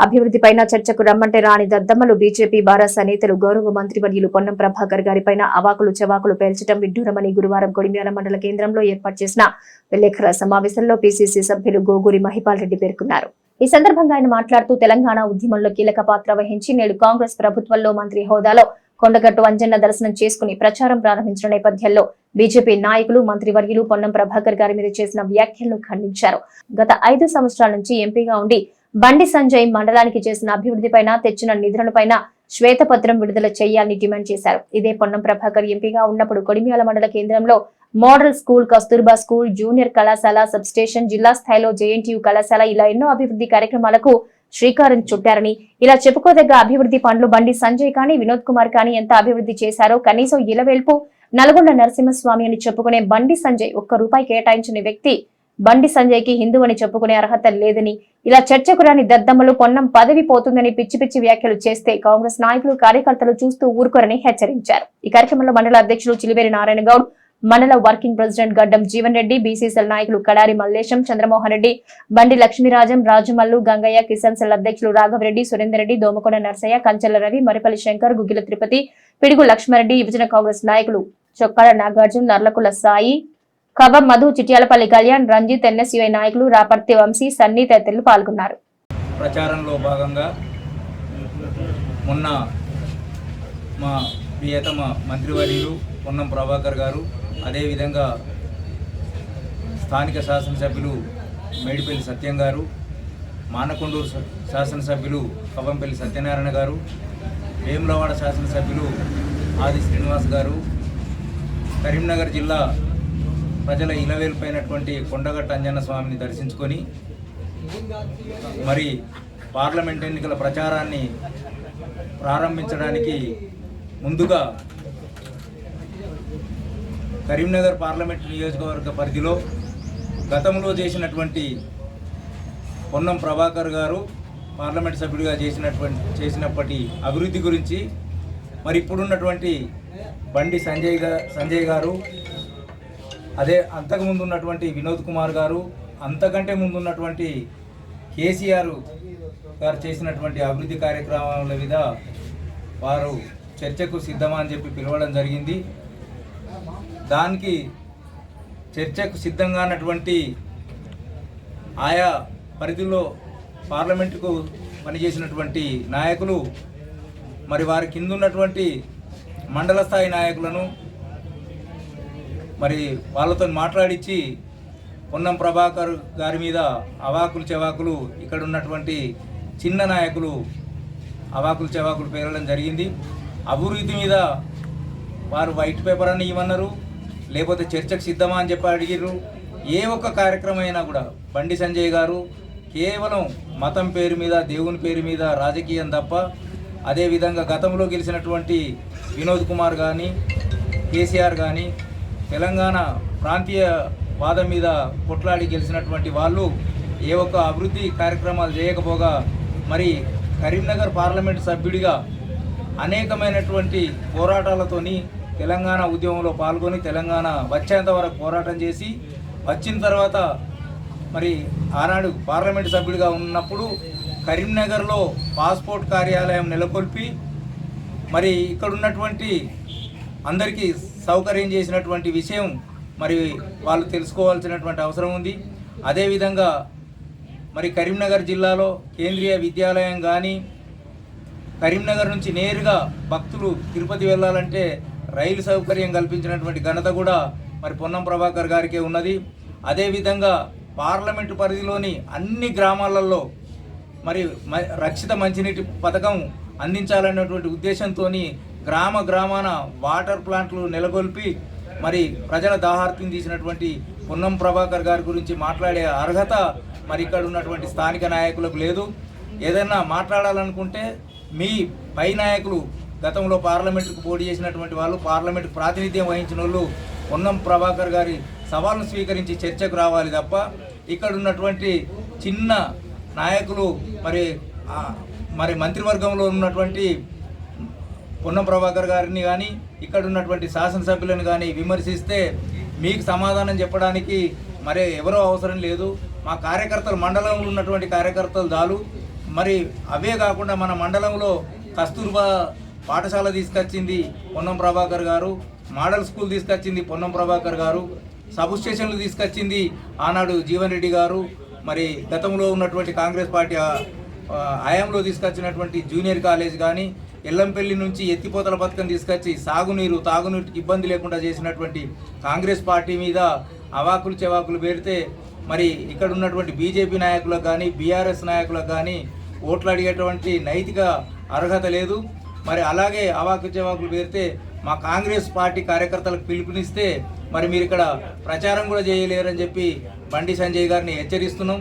అభివృద్ధిపైన చర్చకు రమ్మంటే రాని దద్దమ్మలు బీజేపీ బారాస నేతలు గౌరవ మంత్రివర్యులు పొన్నం ప్రభాకర్ గారిపైన అవాకులు చవాకులు పేల్చడం విడ్డూరమని గురువారం కొడిమ్యాల మండల కేంద్రంలో ఏర్పాటు చేసిన విలేకరుల సమావేశంలో పీసీసీ సభ్యులు గోగూరి మహిపాల్ రెడ్డి పేర్కొన్నారు. ఈ సందర్భంగా ఆయన మాట్లాడుతూ తెలంగాణ ఉద్యమంలో కీలక పాత్ర వహించి నేడు కాంగ్రెస్ ప్రభుత్వంలో మంత్రి హోదాలో కొండగట్టు అంజన్న దర్శనం చేసుకుని ప్రచారం ప్రారంభించిన నేపథ్యంలో బీజేపీ నాయకులు మంత్రివర్యులు పొన్నం ప్రభాకర్ గారి మీద చేసిన వ్యాఖ్యలను ఖండించారు. గత ఐదు సంవత్సరాల నుంచి ఎంపీగా ఉండి బండి సంజయ్ మండలానికి చేసిన అభివృద్ధిపైన తెచ్చిన నిధులపైన శ్వేతపత్రం విడుదల చేయాలని డిమాండ్ చేశారు. ఇదే పొన్నం ప్రభాకర్ ఎంపీగా ఉన్నప్పుడు కొడిమ్యాల మండల కేంద్రంలో model school Kasturba school junior కళాశాల సబ్ స్టేషన్ జిల్లా స్థాయిలో జేఎన్టీయూ కళాశాల ఇలా ఎన్నో అభివృద్ధి కార్యక్రమాలకు శ్రీకారం చుట్టారని ఇలా చెప్పుకోదగ్గ అభివృద్ధి పనులు బండి సంజయ్ కానీ వినోద్ కుమార్ కానీ ఎంత అభివృద్ధి చేశారో కనీసం ఇలవేల్పు నల్గొండ నరసింహస్వామి అని చెప్పుకునే బండి సంజయ్ ఒక్క రూపాయి కేటాయించిన వ్యక్తి బండి సంజయ్కి హిందూ అని చెప్పుకునే అర్హత లేదని ఇలా చర్చకు రాని దద్దమ్మలు పొన్నం పదవి పోతుందని పిచ్చి పిచ్చి వ్యాఖ్యలు చేస్తే కాంగ్రెస్ నాయకులు కార్యకర్తలు చూస్తూ ఊరుకోరని హెచ్చరించారు. ఈ కార్యక్రమంలో మండల అధ్యక్షులు చిలివేరి నారాయణ గౌడ్ మండల వర్కింగ్ ప్రెసిడెంట్ గడ్డం జీవన్ రెడ్డి బీసీసీఎల్ నాయకులు కడారి మల్లేశం చంద్రమోహన్ రెడ్డి బండి లక్ష్మీరాజం రాజమల్లు గంగయ్య కిసాన్ సెల్ అధ్యక్షులు రాఘవరెడ్డి సురేందర్ రెడ్డి దోమకొండ నర్సయ్య కంచెల రవి మరిపల్లి శంకర్ గుగ్గిల తిరుపతి పిడుగు లక్ష్మారెడ్డి విభజన కాంగ్రెస్ నాయకులు చొక్కాల నాగార్జున నర్లకుల సాయి కవం మధు చిట్యాలపల్లి కళ్యాణ్ రంజిత్ ఎన్ఎస్యుఐ నాయకులు రాపర్తి వంశీ సన్నీ తదితరులు పాల్గొన్నారు. ప్రచారంలో భాగంగా మొన్న మా ప్రియతమ మంత్రివర్యులు పొన్నం ప్రభాకర్ గారు అదేవిధంగా స్థానిక శాసనసభ్యులు మేడిపల్లి సత్యం గారు మానకొండూరు శాసనసభ్యులు కవ్వంపల్లి సత్యనారాయణ గారు వేములవాడ శాసనసభ్యులు ఆది శ్రీనివాస్ గారు కరీంనగర్ జిల్లా ప్రజల ఇలవేల్పైనటువంటి కొండగట్ట అంజన్న స్వామిని దర్శించుకొని మరి పార్లమెంట్ ఎన్నికల ప్రచారాన్ని ప్రారంభించడానికి ముందుగా కరీంనగర్ పార్లమెంట్ నియోజకవర్గ పరిధిలో గతంలో చేసినటువంటి పొన్నం ప్రభాకర్ గారు పార్లమెంట్ సభ్యుడిగా చేసినటువంటి చేసినప్పటి అభివృద్ధి గురించి మరి ఇప్పుడున్నటువంటి బండి సంజయ్గా సంజయ్ గారు అదే అంతకుముందు ఉన్నటువంటి వినోద్ కుమార్ గారు అంతకంటే ముందు ఉన్నటువంటి కేసీఆర్ గారు చేసినటువంటి అభివృద్ధి కార్యక్రమాల మీద వారు చర్చకు సిద్ధమా అని చెప్పి పిలవడం జరిగింది. దానికి చర్చకు సిద్ధంగా ఉన్నటువంటి ఆయా పరిధిలో పార్లమెంటుకు పనిచేసినటువంటి నాయకులు మరి వారి కింద ఉన్నటువంటి మండల స్థాయి నాయకులను మరి వాళ్ళతో మాట్లాడించి పొన్నం ప్రభాకర్ గారి మీద అవాకులు చెవాకులు ఇక్కడ ఉన్నటువంటి చిన్న నాయకులు అవాకులు చెవాకులు పేరడం జరిగింది. అభివృద్ధి మీద వారు వైట్ పేపర్ అని ఇవ్వన్నారు లేకపోతే చర్చకు సిద్ధమా అని చెప్పి అడిగిర్రు. ఏ ఒక్క కార్యక్రమం అయినా కూడా బండి సంజయ్ గారు కేవలం మతం పేరు మీద దేవుని పేరు మీద రాజకీయం తప్ప అదేవిధంగా గతంలో గెలిచినటువంటి వినోద్ కుమార్ కానీ కేసీఆర్ కానీ తెలంగాణ ప్రాంతీయ వాదం మీద కొట్లాడి గెలిచినటువంటి వాళ్ళు ఏ ఒక్క అభివృద్ధి కార్యక్రమాలు చేయకపోగా మరి కరీంనగర్ పార్లమెంట్ సభ్యుడిగా అనేకమైనటువంటి పోరాటాలతోని తెలంగాణ ఉద్యమంలో పాల్గొని తెలంగాణ వచ్చేంత వరకు పోరాటం చేసి వచ్చిన తర్వాత మరి ఆనాడు పార్లమెంట్ సభ్యుడిగా ఉన్నప్పుడు కరీంనగర్లో పాస్పోర్ట్ కార్యాలయం నెలకొల్పి మరి ఇక్కడ ఉన్నటువంటి అందరికీ సౌకర్యం చేసినటువంటి విషయం మరి వాళ్ళు తెలుసుకోవాల్సినటువంటి అవసరం ఉంది. అదేవిధంగా మరి కరీంనగర్ జిల్లాలో కేంద్రీయ విద్యాలయం కానీ కరీంనగర్ నుంచి నేరుగా భక్తులు తిరుపతి వెళ్ళాలంటే రైలు సౌకర్యం కల్పించినటువంటి ఘనత కూడా మరి పొన్నం ప్రభాకర్ గారికే ఉన్నది. అదేవిధంగా పార్లమెంటు పరిధిలోని అన్ని గ్రామాలలో మరి మ- రక్షిత మంచినీటి పథకం అందించాలన్నటువంటి ఉద్దేశంతో గ్రామ గ్రామాన వాటర్ ప్లాంట్లు నెలకొల్పి మరి ప్రజల దాహార్తిని తీసినటువంటి పొన్నం ప్రభాకర్ గారి గురించి మాట్లాడే అర్హత మరి ఇక్కడ ఉన్నటువంటి స్థానిక నాయకులకు లేదు. ఏదైనా మాట్లాడాలనుకుంటే మీ పై నాయకులు గతంలో పార్లమెంటుకు పోటీ చేసినటువంటి వాళ్ళు పార్లమెంటుకు ప్రాతినిధ్యం వహించిన వాళ్ళు పొన్నం ప్రభాకర్ గారి సవాల్ను స్వీకరించి చర్చకు రావాలి తప్ప ఇక్కడ ఉన్నటువంటి చిన్న నాయకులు మరి మరి మంత్రివర్గంలో ఉన్నటువంటి పొన్నం ప్రభాకర్ గారిని కానీ ఇక్కడ ఉన్నటువంటి శాసనసభ్యులను కానీ విమర్శిస్తే మీకు సమాధానం చెప్పడానికి మరి ఎవరో అవసరం లేదు. మా కార్యకర్తలు మండలంలో ఉన్నటువంటి కార్యకర్తలు చాలు. మరి అవే కాకుండా మన మండలంలో కస్తూర్బా పాఠశాల తీసుకొచ్చింది పొన్నం ప్రభాకర్ గారు మోడల్ స్కూల్ తీసుకొచ్చింది పొన్నం ప్రభాకర్ గారు సబ్ స్టేషన్లు తీసుకొచ్చింది ఆనాడు జీవన్ రెడ్డి గారు మరి గతంలో ఉన్నటువంటి కాంగ్రెస్ పార్టీ హయాంలో తీసుకొచ్చినటువంటి జూనియర్ కాలేజ్ కానీ ఎల్లంపల్లి నుంచి ఎత్తిపోతల పథకం తీసుకొచ్చి సాగునీరు తాగునీటికి ఇబ్బంది లేకుండా చేసినటువంటి కాంగ్రెస్ పార్టీ మీద అవాకులు చెవాకులు పేరితే మరి ఇక్కడ ఉన్నటువంటి బీజేపీ నాయకులకు కానీ బీఆర్ఎస్ నాయకులకు కానీ ఓట్లు అడిగేటువంటి నైతిక అర్హత లేదు. మరి అలాగే అవాకు చెవాకులు పేరితే మా కాంగ్రెస్ పార్టీ కార్యకర్తలకు పిలుపునిస్తే మరి మీరు ఇక్కడ ప్రచారం కూడా చేయలేరని చెప్పి బండి సంజయ్ గారిని హెచ్చరిస్తున్నాం.